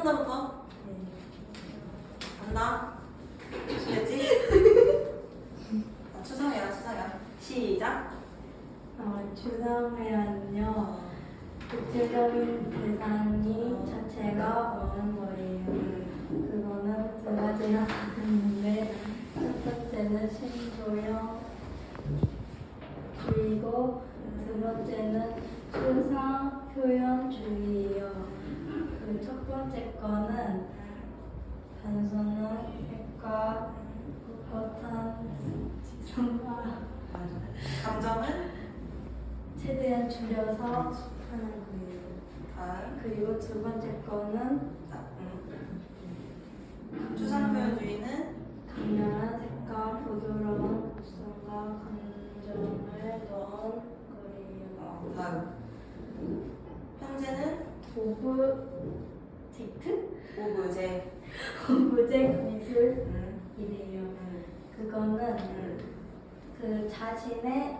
한 번더부터 간다. 됐지? 아, 추상해라, 추상해라. 시작. 어, 추상회는요 구체적인 대상이 자체가 없는 거예요. 그거는 두 가지나 있는데 첫 번째는 신조형 주의고 두 번째는 추상. 그 첫 번째 거는 단서는 색과 꿋꿋한 지성과 감정은 최대한 줄여서 하는 거예요. 다음. 그리고 두 번째 거는 오브젝트? 오브제. 오브젝트 미술이래요. 음. 음. 그거는 음. 그 자신의